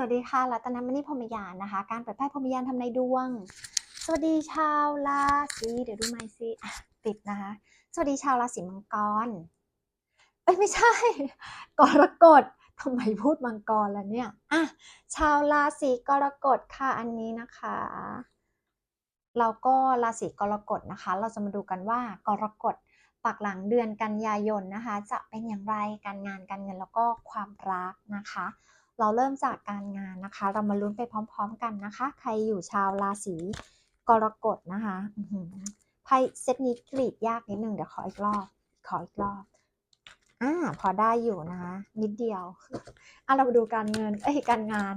สวัสดีค่ะ รัตนมณีพรมยานนะคะ การเปิดไพ่พรมยานทำในดวง สวัสดีชาวราศีเดี๋ยวดูไม้สิอะติดนะคะ สวัสดีชาวราศีมังกร เอ้ยไม่ใช่กรกฎทำไมพูดมังกรแล้วเนี่ยอะชาวราศีกรกฎค่ะอันนี้นะคะเราก็ราศีกรกฎนะคะ เราจะมาดูกันว่ากรกฎปักหลังเดือนกันยายนนะคะ จะเป็นอย่างไรการงานการเงินแล้วก็ความรักนะคะ เราเริ่มจากการงานนะคะ เรามาลุ้นไปพร้อม ๆ กันนะคะ ใครอยู่ชาวราศีกรกฎนะคะไพ่เซตนี้กรีดยากนิดนึงเดี๋ยวขออีกรอบ ขออีกรอบอ่าพอได้อยู่นะคะนิดเดียวอะเรามาดูการเงินเอ้ยการงาน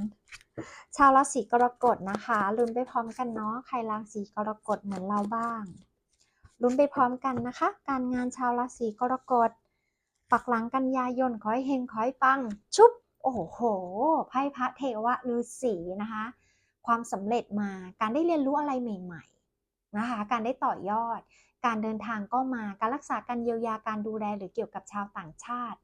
ชาวราศีกรกฎนะคะลุ้นไปพร้อมกันเนาะใครราศีกรกฎเหมือนเราบ้างลุ้นไปพร้อมกันนะคะ การงานชาวราศีกรกฎปักหลังกันยายนขอให้เฮงขอให้ปัง ชุบ โอ้โหไพ่พระเทวะฤาษีนะคะ ความสำเร็จมาการได้เรียนรู้อะไรใหม่ๆนะคะ การได้ต่อยอด การเดินทางก็มาการรักษาการเยียวยาการดูแลหรือเกี่ยวกับชาวต่างชาติ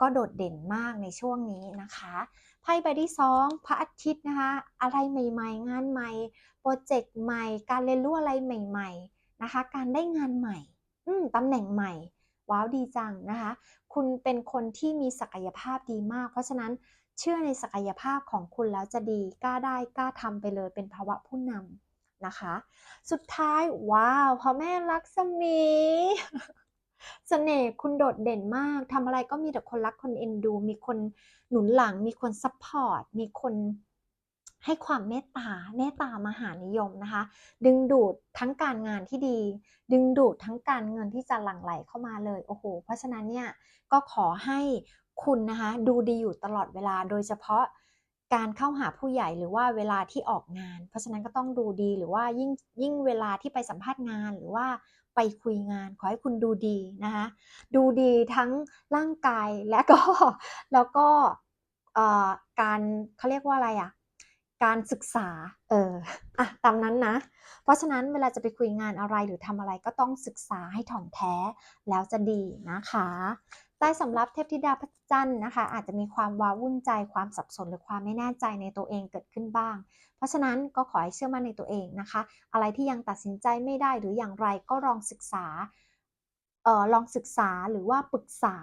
ก็โดดเด่นมากในช่วงนี้นะคะไพ่ใบที่สองพระอาทิตย์นะคะ อะไรใหม่ๆ งานใหม่ โปรเจกต์ใหม่ การเรียนรู้อะไรใหม่ ๆนะคะ การได้งานใหม่อืตำแหน่งใหม่ ว้าวดีจังนะคะ คุณเป็นคนที่มีศักยภาพดีมาก เพราะฉะนั้นเชื่อในศักยภาพของคุณแล้วจะดีกล้าได้กล้าทำไปเลยเป็นภาวะผู้นำนะคะ สุดท้ายว้าวพ่อแม่รักสมีเสน่ห์คุณโดดเด่นมากทำอะไรก็มีแต่คนรักคนเอ็นดู มีคนหนุนหลัง มีคนซัพพอร์ต มีคน ให้ความเมตตาเมตตามหานิยมนะคะ ดึงดูดทั้งการงานที่ดี ดึงดูดทั้งการเงินที่จะหลั่งไหลเข้ามาเลยโอ้โหเพราะฉะนั้นเนี่ยก็ขอให้คุณนะคะดูดีอยู่ตลอดเวลาโดยเฉพาะการเข้าหาผู้ใหญ่หรือว่าเวลาที่ออกงาน เพราะฉะนั้นก็ต้องดูดีหรือว่ายิ่งยิ่งเวลาที่ไปสัมภาษณ์งานหรือว่าไปคุยงานขอให้คุณดูดีนะคะดูดีทั้งร่างกายและก็แล้วก็การเขาเรียกว่าอะไรอะ การศึกษา เอออะตามนั้นนะ เพราะฉะนั้นเวลาจะไปคุยงานอะไรหรือทำอะไรก็ต้องศึกษาให้ถ่องแท้ แล้วจะดีนะคะ ใต้สำรับเทพธิดาพระจันทร์นะคะ อาจจะมีความว้าวุ่นใจความสับสนหรือความไม่แน่ใจในตัวเองเกิดขึ้นบ้าง เพราะฉะนั้นก็ขอให้เชื่อมั่นในตัวเองนะคะ อะไรที่ยังตัดสินใจไม่ได้หรืออย่างไรก็ลองศึกษาเอ่อลองศึกษาหรือว่าปรึกษา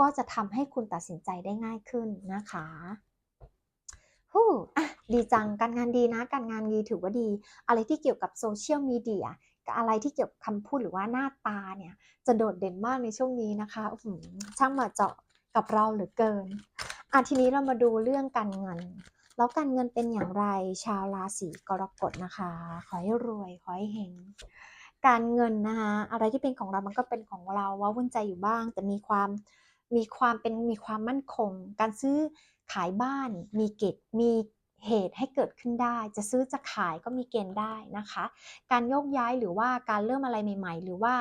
ก็จะทำให้คุณตัดสินใจได้ง่ายขึ้นนะคะ ดีจังการงานดีนะ การงานดีถือว่าดี อะไรที่เกี่ยวกับโซเชียลมีเดียอะไรที่เกี่ยวกับคำพูดหรือว่าหน้าตาเนี่ยจะโดดเด่นมากในช่วงนี้นะคะอื้อหือช่างมาเจาะกับเราเหลือเกินอะทีนี้เรามาดูเรื่องการเงิน แล้วการเงินเป็นอย่างไรชาวราศีกรกฎนะคะ ขอให้รวยขอให้เฮงการเงินนะคะอะไรที่เป็นของเรามันก็เป็นของเราว่าวุ่นใจอยู่บ้าง แต่มีความมีความเป็นมีความมั่นคง การซื้อขายบ้าน มีเกณฑ์มี เหตุให้เกิดขึ้นได้ จะซื้อจะขายก็มีเกณฑ์ได้นะคะ การโยกย้ายหรือว่าการเริ่มอะไรใหม่ ๆ หรือว่า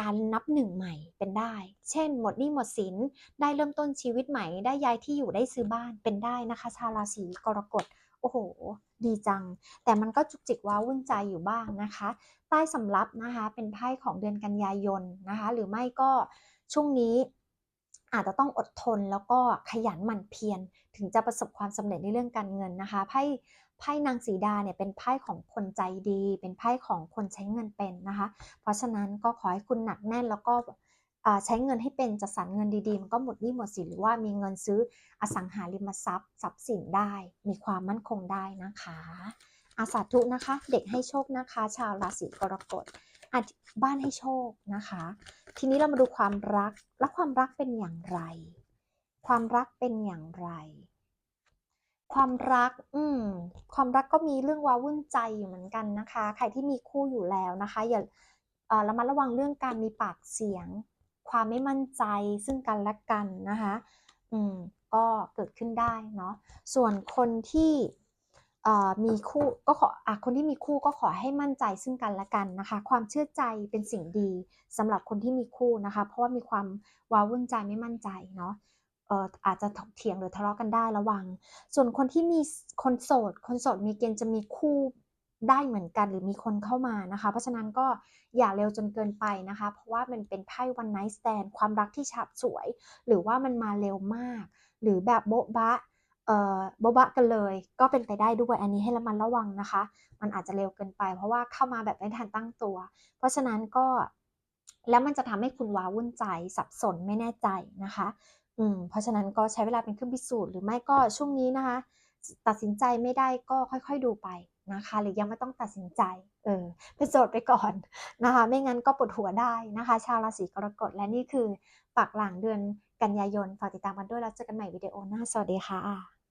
การนับหนึ่งใหม่เป็นได้ เช่น หมดหนี้หมดสิน ได้เริ่มต้นชีวิตใหม่ ได้ย้ายที่อยู่ได้ซื้อบ้านเป็นได้นะคะ ชาวราศีกรกฎ โอ้โฮดีจัง แต่มันก็จุกจิกว้าวุ่นใจอยู่บ้างนะคะ ใต้สำรับนะคะ เป็นไพ่ของเดือนกันยายนนะคะ หรือไม่ก็ช่วงนี้ อาจจะต้องอดทนแล้วก็ขยันหมั่นเพียรถึงจะประสบความสำเร็จในเรื่องการเงินนะคะไพ่ไพ่นางสีดาเนี่ยเป็นไพ่ของคนใจดี เป็นไพ่ของคนใช้เงินเป็นนะคะ เพราะฉะนั้นก็ขอให้คุณหนักแน่นแล้วก็ใช้เงินให้เป็นจัดสรรเงินดีๆ มันก็หมดหนี้หมดสินหรือว่ามีเงินซื้ออสังหาริมทรัพย์ทรัพย์สินได้ มีความมั่นคงได้นะคะ อาสาธุนะคะ เด็กให้โชคนะคะ ชาวราศีกรกฎ บ้านให้โชคนะคะ ทีนี้เรามาดูความรักและความรักเป็นอย่างไร ความรักเป็นอย่างไร ความรัก อืม ความรักก็มีเรื่องว้าวุ่นใจอยู่เหมือนกันนะคะ ใครที่มีคู่อยู่แล้วนะคะ อย่าเออระมัดระวังเรื่องการมีปากเสียง ความไม่มั่นใจซึ่งกันและกันนะคะ อืม ก็เกิดขึ้นได้เนาะ ส่วนคนที่ มีคู่ก็ขออคนที่มีคู่ก็ขอให้มั่นใจซึ่งกันและกันนะคะ ความเชื่อใจเป็นสิ่งดีสำหรับคนที่มีคู่นะคะ เพราะว่ามีความว้าวุ่นใจไม่มั่นใจเนาะอาจจะถกเถียงหรือทะเลาะกันได้ระวัง ส่วนคนที่มีคนโสด คนโสดมีเกณฑ์จะมีคู่ได้เหมือนกันหรือมีคนเข้ามานะคะ เพราะฉะนั้นก็อย่าเร็วจนเกินไปนะคะ เพราะว่ามันเป็นไพ่ one night stand ความรักที่ฉาบฉวย หรือว่ามันมาเร็วมาก หรือแบบโบ๊ะบะ โบบะกันเลย ก็เป็นไปได้ด้วยอันนี้ให้ระมัดระวังนะคะ มันอาจจะเร็วเกินไป เพราะว่าเข้ามาแบบไม่ทันตั้งตัว เพราะฉะนั้นก็แล้วมันจะทำให้คุณว้าวุ่นใจสับสนไม่แน่ใจนะคะอืมเพราะฉะนั้นก็ใช้เวลาเป็นเครื่องพิสูจน์หรือไม่ก็ช่วงนี้นะคะ ตัดสินใจไม่ได้ก็ค่อยๆดูไปนะคะ หรือยังไม่ต้องตัดสินใจเออเป็นโสดไปก่อนนะคะ ไม่งั้นก็ปวดหัวได้นะคะ ชาวราศีกรกฎและนี่คือปักหลังเดือน กันยายน ฝากติดตามกันด้วยแล้วเจอกันใหม่วิดีโอหน้า สวัสดีค่ะ